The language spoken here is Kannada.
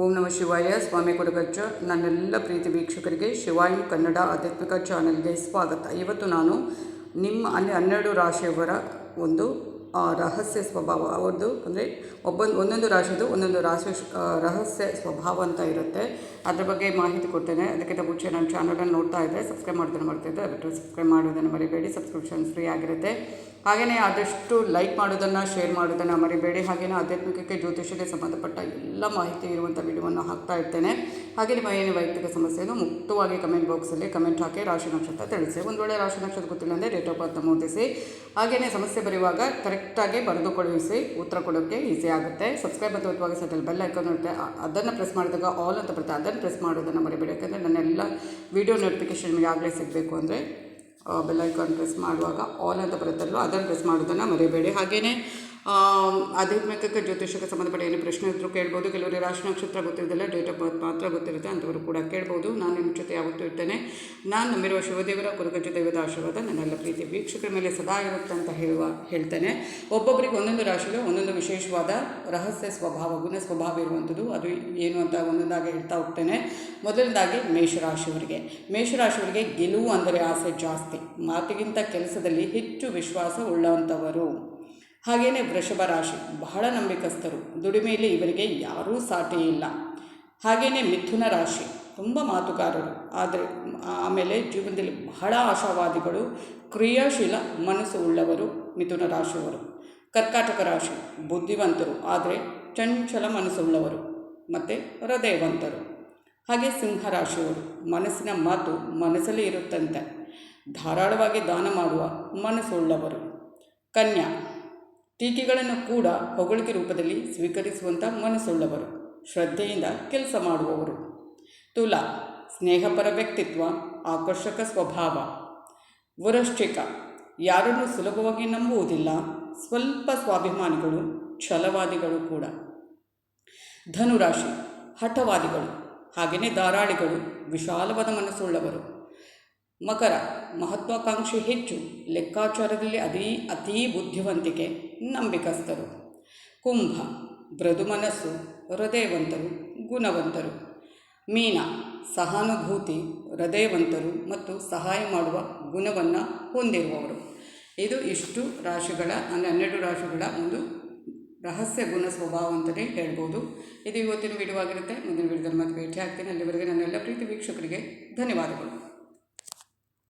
ಓಂ ನಮ ಶಿವಾಯ, ಸ್ವಾಮಿ ಕೊಡಗಜ್ಜ ನನ್ನೆಲ್ಲ ಪ್ರೀತಿ ವೀಕ್ಷಕರಿಗೆ ಶಿವಾಯಂ ಕನ್ನಡ ಆಧ್ಯಾತ್ಮಿಕ ಚಾನಲ್ಗೆ ಸ್ವಾಗತ. ಇವತ್ತು ನಾನು ನಿಮ್ಮ ಅಲ್ಲಿ ಹನ್ನೆರಡು ರಾಶಿಯವರ ಒಂದು ರಹಸ್ಯ ಸ್ವಭಾವ. ಅವ್ರದ್ದು ಅಂದರೆ ಒಬ್ಬೊಂದು ಒಂದೊಂದು ರಾಶಿದು ಒಂದೊಂದು ರಾಶಿ ರಹಸ್ಯ ಸ್ವಭಾವ ಅಂತ ಇರುತ್ತೆ. ಅದ್ರ ಬಗ್ಗೆ ಮಾಹಿತಿ ಕೊಡ್ತೇನೆ. ಅದಕ್ಕಿಂತ ಮುಂಚೆ ನನ್ನ ಚಾನಲನ್ನು ನೋಡ್ತಾ ಇದ್ದರೆ ಸಬ್ಸ್ಕ್ರೈಬ್ ಮಾಡೋದನ್ನು ಮಾಡ್ತಾಯಿದ್ದೆ ಅದಕ್ಕೆ ಸಬ್ಸ್ಕ್ರೈಬ್ ಮಾಡೋದನ್ನು ಮರಿಬೇಡಿ. ಸಬ್ಸ್ಕ್ರಿಪ್ಷನ್ ಫ್ರೀ ಆಗಿರುತ್ತೆ. ಹಾಗೆಯೇ ಆದಷ್ಟು ಲೈಕ್ ಮಾಡೋದನ್ನು ಶೇರ್ ಮಾಡೋದನ್ನು ಮರಿಬೇಡಿ. ಹಾಗೆಯೇ ಆಧ್ಯಾತ್ಮಿಕಕ್ಕೆ ಜ್ಯೋತಿಷಕ್ಕೆ ಸಂಬಂಧಪಟ್ಟ ಎಲ್ಲ ಮಾಹಿತಿ ಇರುವಂಥ ವಿಡಿಯೋವನ್ನು ಹಾಕ್ತಾ ಇರ್ತೇನೆ. ಹಾಗೆ ನಿಮ್ಮ ಏನೇ ವೈಯಕ್ತಿಕ ಸಮಸ್ಯೆಯನ್ನು ಮುಕ್ತವಾಗಿ ಕಮೆಂಟ್ ಬಾಕ್ಸಲ್ಲಿ ಕಮೆಂಟ್ ಹಾಕಿ ರಾಶಿ ನಕ್ಷತ್ರ ತಿಳಿಸಿ. ಒಂದು ವೇಳೆ ರಾಶಿ ನಕ್ಷತ್ರ ಗೊತ್ತಿಲ್ಲ ಅಂದರೆ ಡೇಟ್ ಆಫ್ ಬರ್ತ್ ನಮೂದಿಸಿ. ಹಾಗೆಯೇ ಸಮಸ್ಯೆ ಬರೆಯುವಾಗ ಕರೆಕ್ಟಾಗಿ ಬರೆದು ಕಳುಹಿಸಿ ಉತ್ತರ ಕೊಡೋಕ್ಕೆ ಈಸಿ ಆಗುತ್ತೆ. ಸಬ್ಸ್ಕ್ರೈಬ್ ಅಂತ ಒತ್ತುವಾಗ ಸೆಟಲ್ ಬೆಲ್ ಐಕಾನ್ ಇರುತ್ತೆ. ಅದನ್ನು ಪ್ರೆಸ್ ಮಾಡಿದಾಗ ಆಲ್ ಅಂತ ಬರುತ್ತೆ. ಅದನ್ನು ಪ್ರೆಸ್ ಮಾಡೋದನ್ನು ಮರಿಬೇಡಿ. ಯಾಕಂದರೆ ನನ್ನೆಲ್ಲ ವಿಡಿಯೋ ನೋಟಿಫಿಕೇಶನ್ ನಿಮಗೆ ಆಗಲೇ ಸಿಗಬೇಕು ಅಂದರೆ ಬೆಲ್ ಐಕಾನ್ ಪ್ರೆಸ್ ಮಾಡುವಾಗ ಆಲ್ ಅಂತ ಬರುತ್ತಲ್ವ ಅದನ್ನು ಪ್ರೆಸ್ ಮಾಡೋದನ್ನು ಮರಿಬೇಡಿ. ಹಾಗೆಯೇ ಆಧ್ಯಾತ್ಮಿಕಕ್ಕೆ ಜ್ಯೋತಿಷಕ್ಕೆ ಸಂಬಂಧಪಟ್ಟ ಏನು ಪ್ರಶ್ನೆ ಇದ್ದರೂ ಕೇಳ್ಬೋದು. ಕೆಲವರು ರಾಶಿ ನಕ್ಷತ್ರ ಗೊತ್ತಿರೋದಿಲ್ಲ ಡೇಟ್ ಆಫ್ ಬರ್ತ್ ಮಾತ್ರ ಗೊತ್ತಿರುತ್ತೆ ಅಂಥವರು ಕೂಡ ಕೇಳ್ಬೋದು. ನಾನು ನಿಮ್ಮ ಜೊತೆ ಯಾವತ್ತೂ ಇರ್ತೇನೆ. ನಾನು ನಂಬಿರುವ ಶಿವದೇವರ ಕುರುಗಜ್ಜ ದೇವದ ಆಶೀರ್ವಾದ ನನ್ನೆಲ್ಲ ಪ್ರೀತಿ. ವೀಕ್ಷಕರ ಮೇಲೆ ಸದಾ ಇರುತ್ತೆ ಅಂತ ಹೇಳುವ, ಹೇಳ್ತೇನೆ. ಒಬ್ಬೊಬ್ಬರಿಗೆ ಒಂದೊಂದು ರಾಶಿಗೆ ಒಂದೊಂದು ವಿಶೇಷವಾದ ರಹಸ್ಯ ಸ್ವಭಾವ, ಗುಣ ಸ್ವಭಾವ ಇರುವಂಥದ್ದು. ಅದು ಏನು ಅಂತ ಒಂದೊಂದಾಗಿ ಹೇಳ್ತಾ ಹೋಗ್ತೇನೆ. ಮೊದಲನೇದಾಗಿ ಮೇಷರಾಶಿಯವರಿಗೆ. ಮೇಷರಾಶಿಯವರಿಗೆ ಗೆಲುವು ಅಂದರೆ ಆಸೆ ಜಾಸ್ತಿ. ಮಾತಿಗಿಂತ ಕೆಲಸದಲ್ಲಿ ಹೆಚ್ಚು ವಿಶ್ವಾಸ ಉಳ್ಳಂಥವರು ಹಾಗೆಯೇ ವೃಷಭ ರಾಶಿ, ಬಹಳ ನಂಬಿಕಸ್ಥರು. ದುಡಿಮೆಯಲ್ಲಿ ಇವರಿಗೆ ಯಾರೂ ಸಾಟಿ ಇಲ್ಲ. ಹಾಗೆಯೇ ಮಿಥುನ ರಾಶಿ, ತುಂಬ ಮಾತುಗಾರರು. ಆದರೆ, ಆಮೇಲೆ ಜೀವನದಲ್ಲಿ ಬಹಳ ಆಶಾವಾದಿಗಳು, ಕ್ರಿಯಾಶೀಲ ಮನಸ್ಸು ಉಳ್ಳವರು ಮಿಥುನ ರಾಶಿಯವರು. ಕರ್ಕಾಟಕ ರಾಶಿ, ಬುದ್ಧಿವಂತರು, ಆದರೆ ಚಂಚಲ ಮನಸ್ಸುಳ್ಳವರು ಮತ್ತು ಹೃದಯವಂತರು. ಹಾಗೆ ಸಿಂಹ ರಾಶಿಯವರು, ಮನಸ್ಸಿನ ಮಾತು ಮನಸ್ಸಲ್ಲಿ ಇರುತ್ತಂತೆ. ಧಾರಾಳವಾಗಿ ದಾನ ಮಾಡುವ ಮನಸ್ಸುಳ್ಳವರು ಕನ್ಯಾ ಟೀಕೆಗಳನ್ನು ಕೂಡ ಹೊಗಳಿಕೆ ರೂಪದಲ್ಲಿ ಸ್ವೀಕರಿಸುವಂಥ ಮನಸ್ಸುಳ್ಳವರು, ಶ್ರದ್ಧೆಯಿಂದ ಕೆಲಸ ಮಾಡುವವರು. ತುಲಾ, ಸ್ನೇಹಪರ ವ್ಯಕ್ತಿತ್ವ, ಆಕರ್ಷಕ ಸ್ವಭಾವ. ವೃಶ್ಚಿಕ, ಯಾರನ್ನು ಸುಲಭವಾಗಿ ನಂಬುವುದಿಲ್ಲ, ಸ್ವಲ್ಪ ಸ್ವಾಭಿಮಾನಿಗಳು, ಛಲವಾದಿಗಳು ಕೂಡ. ಧನುರಾಶಿ, ಹಠವಾದಿಗಳು, ಹಾಗೆಯೇ ಧಾರಾಳಿಗಳು, ವಿಶಾಲವಾದ ಮನಸ್ಸುಳ್ಳವರು. ಮಕರ ಮಹತ್ವಾಕಾಂಕ್ಷೆ ಹೆಚ್ಚು. ಲೆಕ್ಕಾಚಾರದಲ್ಲಿ ಅತೀ ಅತೀ ಬುದ್ಧಿವಂತಿಕೆ ನಂಬಿಕಸ್ಥರು. ಕುಂಭ ಮೃದು ಮನಸ್ಸು ಹೃದಯವಂತರು ಗುಣವಂತರು. ಮೀನ ಸಹಾನುಭೂತಿ ಹೃದಯವಂತರು ಮತ್ತು ಸಹಾಯ ಮಾಡುವ ಗುಣವನ್ನು ಹೊಂದಿರುವವರು. ಇದು ಇಷ್ಟು ರಾಶಿಗಳ, ಅಂದರೆ ಹನ್ನೆರಡು ರಾಶಿಗಳ ಒಂದು ರಹಸ್ಯ ಗುಣ ಸ್ವಭಾವ ಅಂತಲೇ ಹೇಳ್ಬೋದು. ಇದು ಇವತ್ತಿನ ವಿಡಿಯೋ ಆಗಿರುತ್ತೆ. ಮುಂದಿನ ವಿಡಿಯೋದಲ್ಲಿ ಮತ್ತೆ ಭೇಟಿ ಆಗ್ತೀನಿ ಅಲ್ಲಿವರೆಗೆ ನನ್ನೆಲ್ಲ ಪ್ರೀತಿ ವೀಕ್ಷಕರಿಗೆ ಧನ್ಯವಾದಗಳು.